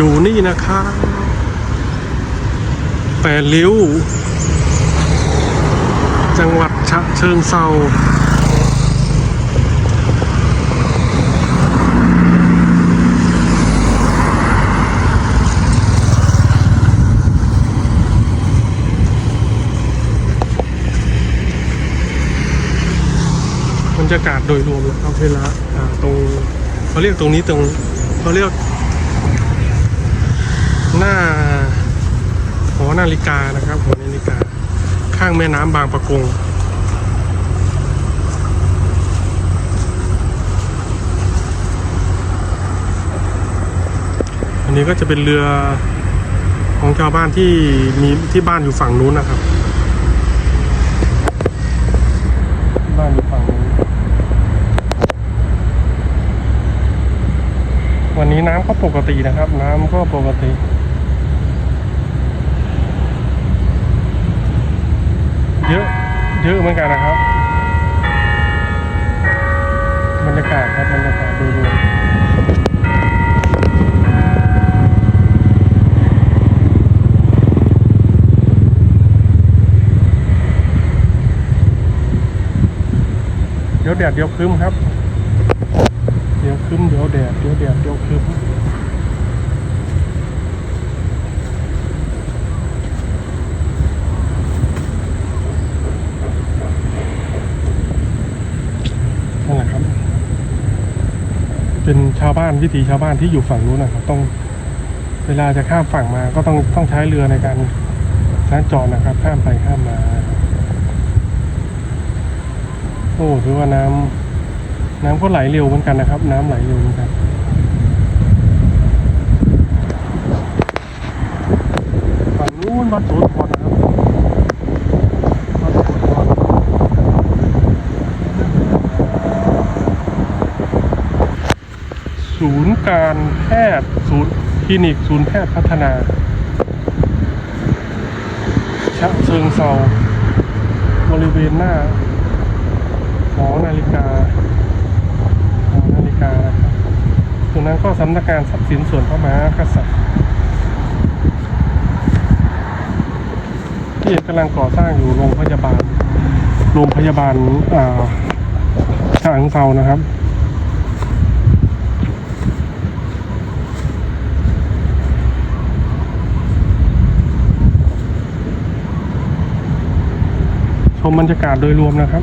อยู่นี่นะครับแปดริ้ว จังหวัดฉะเชิงเซาบรรยากาศโดยรวมนะครับเวลาอ่าตรงเขาเรียกตรงนี้ตรงเขาเรียก หน้า หอนาฬิกานะครับหอนาฬิกา ข้างแม่น้ำบางปะกงอันนี้ก็จะเป็นเรือของชาวบ้านที่มีที่บ้านอยู่ฝั่งนู้นนะครับที่บ้านอยู่ฝั่งนู้น วันนี้น้ำก็ปกตินะครับ น้ำก็ปกติ เยอะเยอะเหมือนกันนะครับ บรรยากาศครับบรรยากาศโดยรวมเดี๋ยวแดดเดี๋ยวครึ้มครับ เดี๋ยวครึ้มเดี๋ยวแดดเดี๋ยวแดดเดี๋ยวครึ้มนั่นแหละครับ เป็นชาวบ้านวิถีชาวบ้านที่อยู่ฝั่งนู้นนะครับต้องเวลาจะข้ามฝั่งมาก็ต้องต้องใช้เรือในการสัญจรนะครับ ข้ามไปข้ามมา โอ้ถือว่าน้ำน้ำก็ไหลเร็วเหมือนกันนะครับ น้ำไหลเร็วเหมือนกันฝั่งนู้นวัดโสธรนะครับวัดโสธร ศูนย์การแพทย์ศูนย์คลินิก ศูนย์แพทย์พัฒนาชะเชิงเซาบริเวณหน้าหอนาฬิกาขอนาฬิกานะครับตรงนั้นก็สำนักงานทรัพย์สินส่วนพระมหากษัตริย์ที่กำลังก่อสร้างอยู่โรงพยาบาลโรงพยาบาลอ่าฉะเชิงเซานะครับ ชมบรรยากาศโดยรวมนะครับ